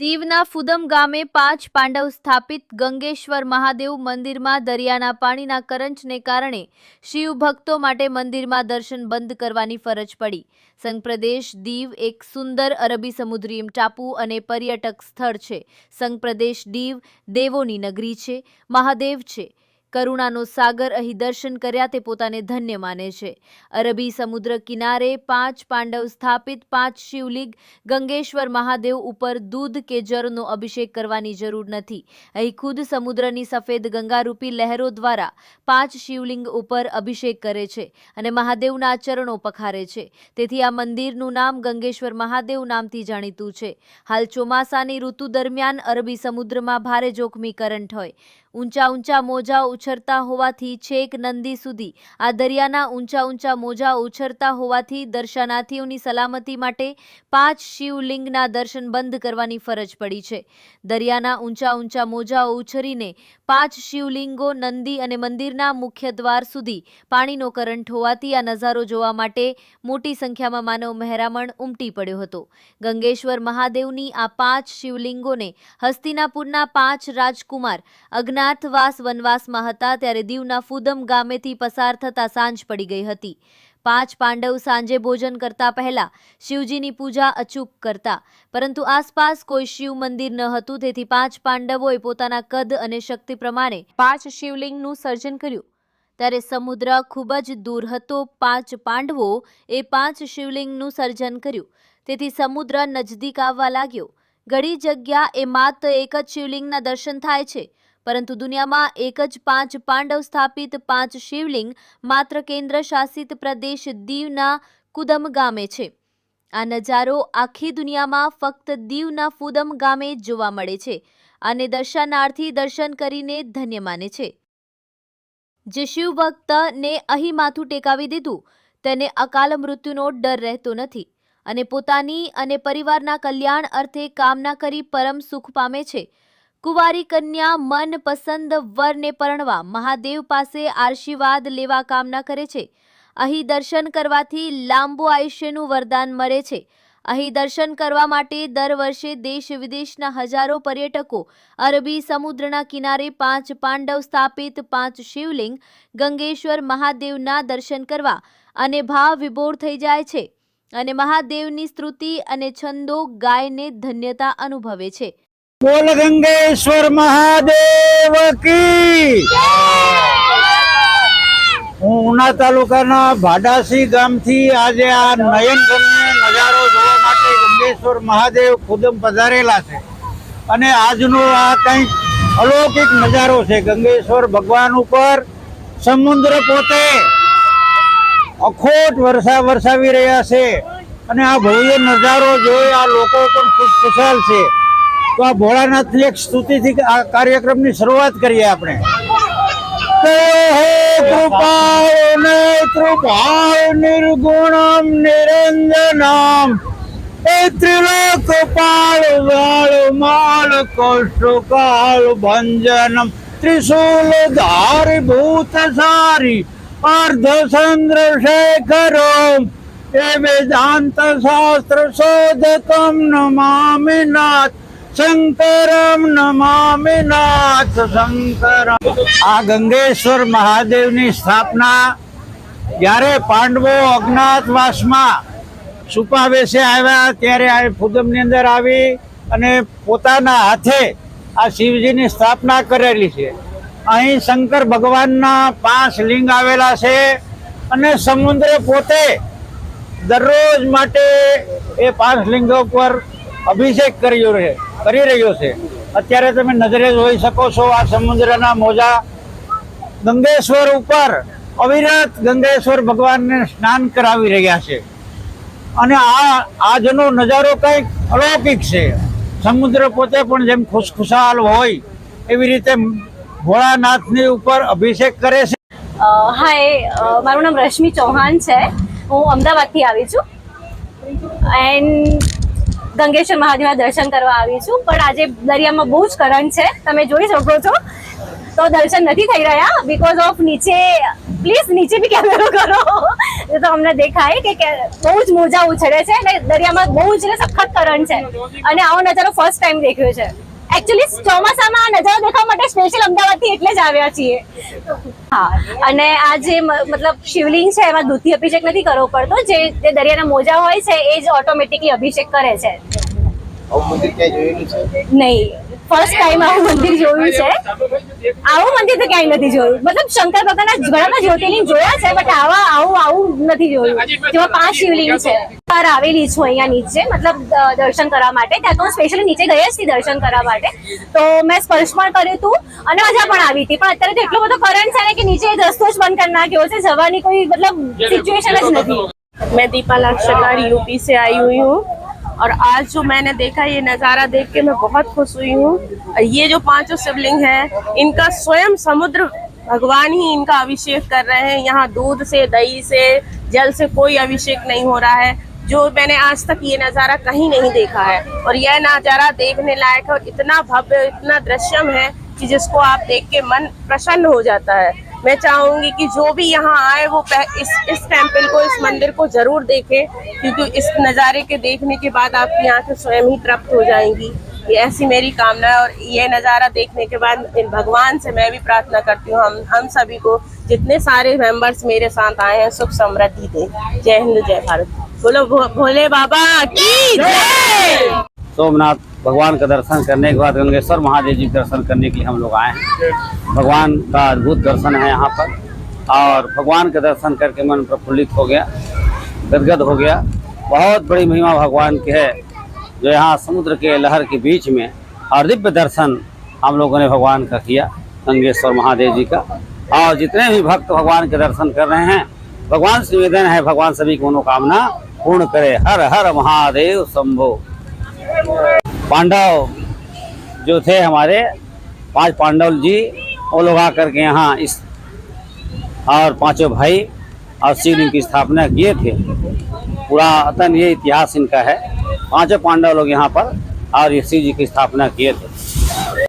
દીવના ફુદમ ગામે પાંચ પાંડવ સ્થાપિત ગંગેશ્વર મહાદેવ મંદિરમાં દરિયાના પાણીના કરંચને કારણે શિવ ભક્તો માટે મંદિરમાં દર્શન બંધ કરવાની ફરજ પડી. સંઘપ્રદેશ દીવ એક સુંદર અરબી સમુદ્રી ટાપુ અને પર્યટક સ્થળ છે. સંઘપ્રદેશ દીવ દેવોની નગરી છે, મહાદેવ છે. કરુણાનો સાગર અહીં દર્શન કર્યા તે પોતાને ધન્ય માને છે. અરબી સમુદ્ર કિનારે પાંચ પાંડવ સ્થાપિત, પાંચ શિવલિંગ, ગંગેશ્વર મહાદેવ ઉપર દૂધ કે જળનો અભિષેક કરવાની જરૂર નથી. અહીં ખુદ સમુદ્રની સફેદ ગંગારૂપી લહેરો દ્વારા પાંચ શિવલિંગ ઉપર અભિષેક કરે છે અને મહાદેવના ચરણો પખારે છે. તેથી આ મંદિરનું નામ ગંગેશ્વર મહાદેવ નામથી જાણીતું છે. હાલ ચોમાસાની ઋતુ દરમિયાન અરબી સમુદ્રમાં ભારે જોખમી કરંટ હોય. ઊંચા ઊંચા મોજા ઉછરતા હોવાથી છેક નંદી સુધી. આ દરિયાના ઊંચા ઊંચા મોજા ઉછરતા હોવાથી દર્શનાર્થીઓની સલામતી માટે પાંચ શિવલિંગના દર્શન બંધ કરવાની ફરજ પડી છે. દરિયાના ઊંચા ઊંચા મોજાઓ ઉછરીને પાંચ શિવલિંગો, નંદી અને મંદિરના મુખ્ય દ્વાર સુધી પાણીનો કરંટ હોવાથી આ નજારો જોવા માટે મોટી સંખ્યામાં માનવ મહેરામણ ઉમટી પડ્યો હતો. ગંગેશ્વર મહાદેવની આ પાંચ શિવલિંગોને હસ્તિનાપુરના પાંચ રાજકુમાર અજ્ઞાતવાસ વનવાસમાં હતા ત્યારે દીવના ફુદમ ગામેથી પસાર થતા સાંજ પડી ગઈ હતી. પાંચ પાંડવ સાંજે ભોજન કરતા પહેલા શિવજીની પૂજા અચૂક કરતા, પરંતુ આસપાસ કોઈ શિવ મંદિર ન હતું, તેથી પાંચ પાંડવોએ પોતાના કદ અને શક્તિ પ્રમાણે પાંચ શિવલિંગનું સર્જન કર્યું. ત્યારે સમુદ્ર ખૂબ જ દૂર હતો, પાંચ પાંડવો એ પાંચ શિવલિંગનું સર્જન કર્યું. તેથી સમુદ્ર નજદીક આવવા લાગ્યો. ઘણી જગ્યા એ માત્ર એક જ શિવલિંગના દર્શન થાય છે. પરંતુ દુનિયામાં એક જ પાંચ પાંડવ સ્થાપિત, પાંચ શિવલિંગ માત્ર કેન્દ્ર શાસિત પ્રદેશ દીવના કુદમ ગામે છે. આ નજારો આખી દુનિયામાં ફક્ત દીવના ફુદમ ગામે જોવા મળે છે અને દર્શનાર્થી દર્શન કરીને ધન્ય માને છે. જે શિવ ભક્તને અહીં માથું ટેકાવી દીધું, તેને અકાલ મૃત્યુનો ડર રહેતો નથી અને પોતાની અને પરિવારના કલ્યાણ અર્થે કામના કરી પરમ સુખ પામે છે. કુંવારી કન્યા મનપસંદ વરને પરણવા મહાદેવ પાસે આશીર્વાદ લેવા કામના કરે છે. અહીં દર્શન કરવાથી લાંબુ આયુષ્યનું વરદાન મળે છે. અહીં દર્શન કરવા માટે દર વર્ષે દેશ વિદેશના હજારો પર્યટકો અરબી સમુદ્રના કિનારે પાંચ પાંડવ સ્થાપિત, પાંચ શિવલિંગ, ગંગેશ્વર મહાદેવના દર્શન કરવા અને ભાવ વિભોર થઈ જાય છે. અને મહાદેવની સ્તુતિ અને છંદો ગાયને ધન્યતા અનુભવે છે. બોલ ગંગેશ્વર મહાદેવ કી હું ઉના તાલુકાના ભાડાસી ગામથી આજે આ નયનરમ્ય નજારો જોવા માટે ગંગેશ્વર મહાદેવ ખુદમ પધારેલા છે. અને આજનો આ કંઈક અલૌકિક નજારો છે. ગંગેશ્વર ભગવાન ઉપર સમુદ્ર પોતે અખોટ વર્ષા વરસાવી રહ્યા છે. અને આ ભવ્ય નજારો જોઈ આ લોકો પણ ખુશ ખુશાલ છે. તો આ ભોળાનાથની એક સ્તુતિથી આ કાર્યક્રમની શરૂઆત કરીએ આપણે. કૃપાળ વાળ માલ કૌષ્ટકાળ ભંજનમ. ત્રિશૂલ ધારી ભૂત સારી અર્ધ ચંદ્રશેખરમ એ વેદાંત શાસ્ત્ર શોધકમ નમામિ નાથ શંકરમ નમામિ નાથ શંકરમ. આ ગંગેશ્વર મહાદેવની સ્થાપના જ્યારે પાંડવો અજ્ઞાતવાસમાં સુપાવેશે આવ્યા ત્યારે આ ફુદમની અંદર આવી અને પોતાના હાથે આ શિવજીની સ્થાપના કરેલી છે. અહીં શંકર ભગવાનના પાંચ લિંગ આવેલા છે અને સમુદ્ર પોતે દરરોજ માટે એ પાંચ લિંગો પર અભિષેક કર્યો છે કરી રહ્યો છે. અત્યારે તમે નજરે જોઈ શકો છો આ સમુદ્રના મોજા ગંગેશ્વર ઉપર અવિરત ગંગેશ્વર ભગવાનને સ્નાન કરાવી રહ્યા છે. અને આ આજનો નજારો કંઈક અલૌકિક છે. સમુદ્ર પોતે પણ જેમ ખુશખુશાલ હોય, એવી રીતે ભોળાનાથની ઉપર અભિષેક કરે છે. હાય મારું નામ રશ્મિ ચૌહાણ છે. હું અમદાવાદથી આવી છું. એન્ડ ગંગેશ્વર મહાદેવના દર્શન કરવા આવી છું. પણ આજે દરિયામાં બહુ જ કરંટ છે. તમે જોઈ શકો છો. તો દર્શન નથી થઈ રહ્યા. બીકોઝ ઓફ નીચે પ્લીઝ નીચે બી કેમેરો કરો. તો અમને દેખાય કે બહુ જ મોજા ઉછળે છે અને દરિયામાં બહુ જ સખત કરંટ છે. અને આવો નજારો ફર્સ્ટ ટાઈમ દેખ્યો છે. એકચ્યુઅલી ચોમાસામાં આ નજારો દેખાવા માટે સ્પેશિયલ અમદાવાદથી એટલે જ આવ્યા છીએ. હા અને આ જે મતલબ શિવલિંગ છે એમાં દૂધી અભિષેક નથી કરવો પડતો. જે જે દરિયાના મોજા હોય છે એ જ ઓટોમેટિકલી અભિષેક કરે છે. નહીં. ફર્સ્ટ ટાઈમ આવું મંદિર જોયું છે. આવું મંદિર તો ક્યાંય નથી જોયું. મતલબ શંકર ભગવાનના ઘણા જ્યોતિર્લિંગ જોયા છે બટ આવા આવું આવું નથી જોયું. જેમાં પાંચ શિવલિંગ છે. બહાર આવેલી છું અહીંયા નીચે મતલબ અ, દર્શન કરવા માટે ત્યાં તો હું સ્પેશિયલી નીચે ગઈ જ હતી દર્શન કરવા માટે તો મેં સ્પર્શ પણ કર્યું હતું અને મજા પણ આવી હતી પણ અત્યારે તો એટલો બધો કરંટ છે ને કે નીચે રસ્તો જ બંધ કરી નાખ્યો છે જવાની કોઈ મતલબ સિચ્યુએશન જ નથી मैं दीपा लाक्षकार यूपी से आई हुई हूँ और आज जो मैंने देखा ये नज़ारा देख के मैं बहुत खुश हुई हूँ और ये जो पांचों शिवलिंग हैं इनका स्वयं समुद्र भगवान ही इनका अभिषेक कर रहे हैं यहाँ दूध से दही से जल से कोई अभिषेक नहीं हो रहा है जो मैंने आज तक ये नज़ारा कहीं नहीं देखा है। और यह नज़ारा देखने लायक है और इतना भव्य, इतना दृश्यम है कि जिसको आप देख के मन प्रसन्न हो जाता है। मैं चाहूँगी कि जो भी यहाँ आए, वो इस इस टेंपल को, इस मंदिर को ज़रूर देखें, क्योंकि इस नज़ारे के देखने के बाद आपकी आँखें स्वयं ही तृप्त हो जाएँगी। ये ऐसी मेरी कामना है और ये नज़ारा देखने के बाद इन भगवान से मैं भी प्रार्थना करती हूँ, हम हम सभी को जितने सारे मेंबर्स मेरे साथ आए हैं, सुख समृद्धि दें। जय हिंद, जय भारत। बोलो भोले बाबा की जय! सोमनाथ भगवान का दर्शन करने के बाद गंगेश्वर महादेव जी के दर्शन करने के लिए हम लोग आए हैं। भगवान का अद्भुत दर्शन है यहाँ पर। और भगवान के दर्शन करके मन प्रफुल्लित हो गया गदगद हो गया। बहुत बड़ी महिमा भगवान की है, जो यहाँ समुद्र के लहर के बीच में और दिव्य दर्शन हम लोगों ने भगवान का किया, गंगेश्वर महादेव जी का। और जितने भी भक्त भगवान के दर्शन कर रहे हैं, भगवान से निवेदन है, भगवान सभी की मनोकामना पूर्ण करे हर हर महादेव शंभो। पांडव जो थे हमारे, पाँच पांडव जी, वो लोग आकर के यहाँ इस और पाँचों भाई और शिवलिंग की स्थापना किए थे। पुरातन ये इतिहास इनका है। पाँचों पांडव लोग यहाँ पर और ये शिव जी की स्थापना किए थे।